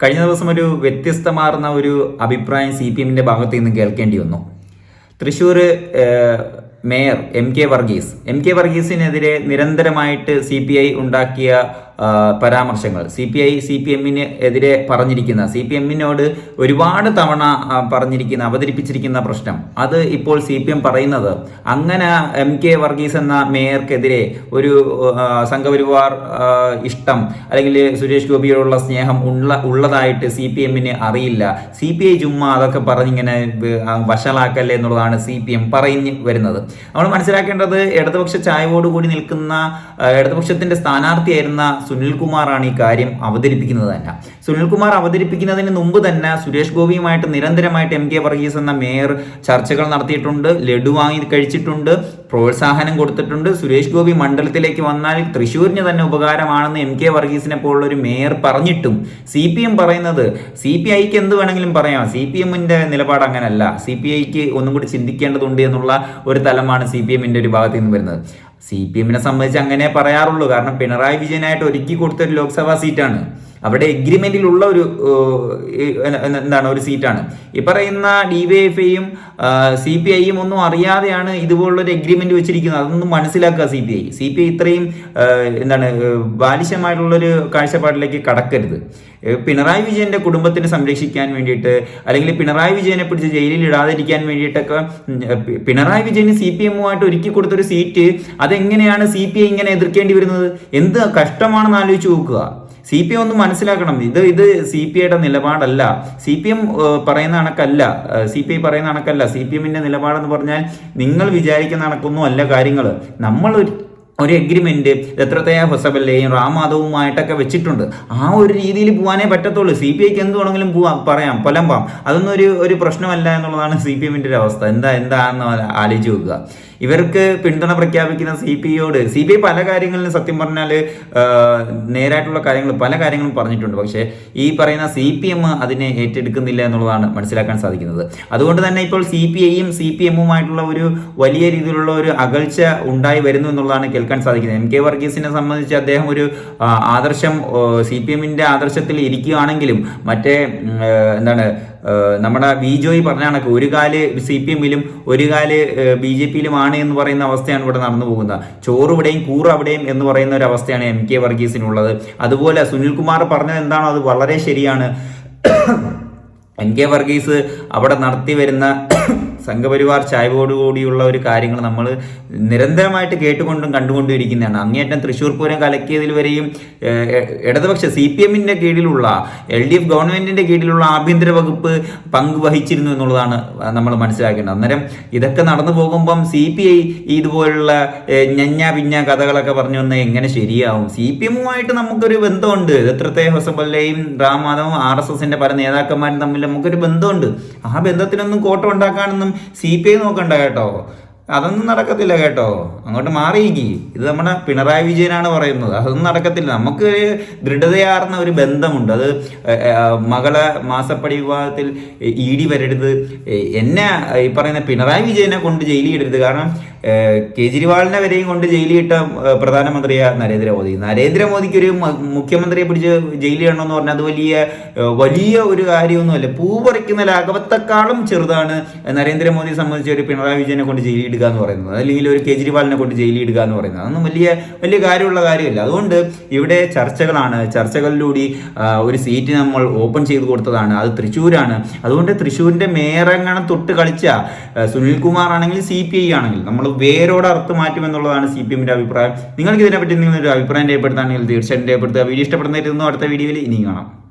കഴിഞ്ഞ ദിവസം ഒരു വ്യത്യസ്തമാർന്ന ഒരു അഭിപ്രായം സി പി എമ്മിന്റെ ഭാഗത്ത് നിന്ന് കേൾക്കേണ്ടി വന്നു. Thrissur mayor M K Varghese. M K വർഗീസിനെതിരെ നിരന്തരമായിട്ട് സി പി ഐ ഉണ്ടാക്കിയ പരാമർശങ്ങൾ. C P I C P എമ്മിന് എതിരെ പറഞ്ഞിരിക്കുന്ന സി പി എമ്മിനോട് ഒരുപാട് തവണ പറഞ്ഞിരിക്കുന്ന അവതരിപ്പിച്ചിരിക്കുന്ന പ്രശ്നം. അത് ഇപ്പോൾ സി പി എം പറയുന്നത് അങ്ങനെ എം കെ വർഗീസ് എന്ന മേയർക്കെതിരെ ഒരു സംഘപരിവാർ ഇഷ്ടം അല്ലെങ്കിൽ സുരേഷ് ഗോപിയോടുള്ള സ്നേഹം ഉള്ള ഉള്ളതായിട്ട് സി പി എമ്മിന് അറിയില്ല. സി പി ഐ ചുമ്മാ അതൊക്കെ പറഞ്ഞിങ്ങനെ വഷളാക്കല്ലേ എന്നുള്ളതാണ് സി പി എം പറഞ്ഞു വരുന്നത്. നമ്മൾ മനസ്സിലാക്കേണ്ടത് ഇടതുപക്ഷ ചായവോട് കൂടി നിൽക്കുന്ന ഇടതുപക്ഷത്തിന്റെ സ്ഥാനാർത്ഥിയായിരുന്ന സുനിൽകുമാറാണ് ഈ കാര്യം അവതരിപ്പിക്കുന്നത് തന്നെ. സുനിൽകുമാർ അവതരിപ്പിക്കുന്നതിന് മുമ്പ് തന്നെ സുരേഷ് ഗോപിയുമായിട്ട് നിരന്തരമായിട്ട് എം കെ വർഗീസ് എന്ന മേയർ ചർച്ചകൾ നടത്തിയിട്ടുണ്ട് ലഡു വാങ്ങി കഴിച്ചിട്ടുണ്ട് പ്രോത്സാഹനം കൊടുത്തിട്ടുണ്ട്. സുരേഷ് ഗോപി മണ്ഡലത്തിലേക്ക് വന്നാൽ തൃശ്ശൂരിന് തന്നെ ഉപകാരമാണെന്ന് എം കെ വർഗീസിനെ പോലുള്ള ഒരു മേയർ പറഞ്ഞിട്ടും സി പി എം പറയുന്നത് സി പി ഐക്ക് എന്ത് വേണമെങ്കിലും പറയാം. സി പി എമ്മിന്റെ നിലപാട് അങ്ങനല്ല. സി പി ഐക്ക് ഒന്നും കൂടി ചിന്തിക്കേണ്ടതുണ്ട് എന്നുള്ള ഒരു തലമാണ് സി പി എമ്മിന്റെ ഒരു ഭാഗത്ത് നിന്ന് വരുന്നത്. സി പി എമ്മിനെ സംബന്ധിച്ച് അങ്ങനെ പറയാറുള്ളൂ. കാരണം പിണറായി വിജയനായിട്ട് ഒരുക്കി കൊടുത്തൊരു ലോക്സഭാ സീറ്റാണ്. അവിടെ എഗ്രിമെന്റിലുള്ള ഒരു എന്താണ് ഒരു സീറ്റാണ് ഈ പറയുന്ന ഡി വൈ എഫ് ഐയും സി പി ഐയും ഒന്നും അറിയാതെയാണ് ഇതുപോലുള്ളൊരു എഗ്രിമെന്റ് വെച്ചിരിക്കുന്നത്. അതൊന്നും മനസ്സിലാക്കുക C P I C P I ഇത്രയും എന്താണ് ബാലിശമായിട്ടുള്ളൊരു കാഴ്ചപ്പാടിലേക്ക് കടക്കരുത്. പിണറായി വിജയന്റെ കുടുംബത്തിനെ സംരക്ഷിക്കാൻ വേണ്ടിയിട്ട് അല്ലെങ്കിൽ പിണറായി വിജയനെ പിടിച്ച് ജയിലിൽ ഇടാതിരിക്കാൻ വേണ്ടിയിട്ടൊക്കെ പിണറായി വിജയന് സി പി എമ്മുമായിട്ട് ഒരുക്കി കൊടുത്തൊരു സീറ്റ് അതെങ്ങനെയാണ് സി പി ഐ ഇങ്ങനെ എതിർക്കേണ്ടി വരുന്നത്? എന്ത് കഷ്ടമാണെന്ന് ആലോചിച്ച് നോക്കുക. സി പി എം ഒന്ന് മനസ്സിലാക്കണം. ഇത് ഇത് സി പി ഐയുടെ നിലപാടല്ല. സി പി എം പറയുന്ന കണക്കല്ല. സി പി ഐ പറയുന്ന കണക്കല്ല. സി പി എമ്മിന്റെ നിലപാടെന്ന് പറഞ്ഞാൽ നിങ്ങൾ വിചാരിക്കുന്ന കണക്കൊന്നും അല്ല കാര്യങ്ങൾ നമ്മൾ ഒരു എഗ്രിമെന്റ് ദത്രത്തയ ഹൊസബല്ലയും റാം മാധവുമായിട്ടൊക്കെ വെച്ചിട്ടുണ്ട്. ആ ഒരു രീതിയിൽ പോകാനേ പറ്റത്തുള്ളൂ. സി പി ഐക്ക് എന്ത് വേണമെങ്കിലും പോവാം പറയാം പൊലമ്പാം. അതൊന്നും ഒരു ഒരു പ്രശ്നമല്ല എന്നുള്ളതാണ് സി പി എമ്മിന്റെ ഒരു അവസ്ഥ. എന്താ എന്താണെന്ന് ആലോചിച്ച് നോക്കുക. ഇവർക്ക് പിന്തുണ പ്രഖ്യാപിക്കുന്ന സി പി ഐയോട് സി പി ഐ പല കാര്യങ്ങളിലും സത്യം പറഞ്ഞാൽ നേരായിട്ടുള്ള കാര്യങ്ങൾ പല കാര്യങ്ങളും പറഞ്ഞിട്ടുണ്ട്. പക്ഷേ ഈ പറയുന്ന സി പി എം അതിനെ ഏറ്റെടുക്കുന്നില്ല എന്നുള്ളതാണ് മനസ്സിലാക്കാൻ സാധിക്കുന്നത്. അതുകൊണ്ട് തന്നെ ഇപ്പോൾ സി പി ഐയും സി പി എമ്മുമായിട്ടുള്ള ഒരു വലിയ രീതിയിലുള്ള ഒരു അകൽച്ച ഉണ്ടായി വരുന്നു എന്നുള്ളതാണ് കേൾക്കാൻ സാധിക്കുന്നത്. എം കെ വർഗീസിനെ സംബന്ധിച്ച് അദ്ദേഹം ഒരു ആദർശം സി പി എമ്മിന്റെ ആദർശത്തിൽ ഇരിക്കുകയാണെങ്കിലും മറ്റേ എന്താണ് നമ്മുടെ ബി ജോയി പറഞ്ഞ കണക്ക് ഒരു കാൽ സി പി എമ്മിലും ഒരു കാൽ ബി ജെ പിയിലുമാണ് എന്ന് പറയുന്ന അവസ്ഥയാണ് ഇവിടെ നടന്നു പോകുന്നത്. ചോറ് ഇവിടെയും കൂറ് അവിടെയും എന്ന് പറയുന്ന ഒരു അവസ്ഥയാണ് എം കെ വർഗീസിനുള്ളത്. അതുപോലെ സുനിൽകുമാർ പറഞ്ഞത് എന്താണോ അത് വളരെ ശരിയാണ്. എം കെ വർഗീസ് അവിടെ നടത്തി വരുന്ന സംഘപരിവാർ ചായ്വോടുകൂടിയുള്ള ഒരു കാര്യങ്ങൾ നമ്മൾ നിരന്തരമായിട്ട് കേട്ടുകൊണ്ടും കണ്ടുകൊണ്ടും ഇരിക്കുന്നതാണ് അങ്ങേയറ്റം തൃശ്ശൂർ പൂരം കലക്കിയതിൽ വരെയും ഇടതുപക്ഷ സി പി എമ്മിന്റെ കീഴിലുള്ള എൽ ഡി എഫ് ഗവൺമെന്റിന്റെ കീഴിലുള്ള ആഭ്യന്തര വകുപ്പ് പങ്കുവഹിച്ചിരുന്നു എന്നുള്ളതാണ് നമ്മൾ മനസ്സിലാക്കേണ്ടത്. അന്നേരം ഇതൊക്കെ നടന്നു പോകുമ്പം സി പി ഐ ഇതുപോലുള്ള ഞഞ്ഞ പിഞ്ഞ കഥകളൊക്കെ പറഞ്ഞു വന്നാൽ എങ്ങനെ ശരിയാവും? സി പി എമ്മുമായിട്ട് നമുക്കൊരു ബന്ധമുണ്ട്. എത്രത്തെ ഹൊസബല്ലയും റാം മാധവും ആർ എസ് എസിന്റെ പല നേതാക്കന്മാരും തമ്മിൽ നമുക്കൊരു ബന്ധമുണ്ട്. ആ ബന്ധത്തിനൊന്നും കോട്ടം ഉണ്ടാക്കാനൊന്നും സി പി ഐ നോക്കണ്ട കേട്ടോ. അതൊന്നും നടക്കത്തില്ല കേട്ടോ. അങ്ങോട്ട് മാറിയിക്കി ഇത് നമ്മുടെ പിണറായി വിജയനാണ് പറയുന്നത്. അതൊന്നും നടക്കത്തില്ല. നമുക്ക് ദൃഢതയാർന്ന ഒരു ബന്ധമുണ്ട്. അത് മകളെ മാസപ്പടി വിവാഹത്തിൽ ഇ ഡി വരരുത്. എന്നെ ഈ പറയുന്ന പിണറായി വിജയനെ കൊണ്ട് ജയിലിൽ ഇടരുത് കാരണം കേജ്രിവാളിനെ വരെയും കൊണ്ട് ഏഹ്, പ്രധാനമന്ത്രിയാ നരേന്ദ്രമോദി. നരേന്ദ്രമോദിക്ക് ഒരു മുഖ്യമന്ത്രിയെ പിടിച്ച് ജയിലിൽ ഇടണമെന്ന് പറഞ്ഞാൽ അത് വലിയ വലിയ ഒരു കാര്യമൊന്നുമല്ല. പൂ പറിക്കുന്ന ലാഘവത്തെക്കാളും ചെറുതാണ് നരേന്ദ്രമോദിയെ സംബന്ധിച്ച് ഒരു പിണറായി വിജയനെ കൊണ്ട് ജയിലിൽ ഇടുക എന്ന് പറയുന്നത്. അല്ലെങ്കിൽ ഒരു കേജ്രിവാളിനെ കൊണ്ട് ജയിലിൽ ഇടുക എന്ന് പറയുന്നത്. അതൊന്നും വലിയ വലിയ കാര്യമുള്ള കാര്യമില്ല. അതുകൊണ്ട് ഇവിടെ ചർച്ചകളാണ് ചർച്ചകളിലൂടെ ഒരു സീറ്റ് നമ്മൾ ഓപ്പൺ ചെയ്ത് കൊടുത്തതാണ്. അത് തൃശ്ശൂരാണ്. അതുകൊണ്ട് തൃശ്ശൂരിന്റെ മേയറങ്ങനെ തൊട്ട് കളിച്ച സുനിൽ കുമാർ ആണെങ്കിൽ സി പി ഐ ആണെങ്കിൽ നമ്മൾ വേരോടെ അർത്ഥ മാറ്റുമെന്നുള്ളതാണ് സി പി എമ്മിന്റെ അഭിപ്രായം. നിങ്ങൾക്ക് ഇതിനെപ്പറ്റി നിങ്ങളൊരു അഭിപ്രായം രേഖപ്പെടുത്താണെങ്കിൽ തീർച്ചയായിട്ടും രേഖപ്പെടുത്തുക. വീഡിയോ ഇഷ്ടപ്പെടുന്നതായിരുന്നു അടുത്ത വീഡിയോയിൽ ഇനിയും കാണാം.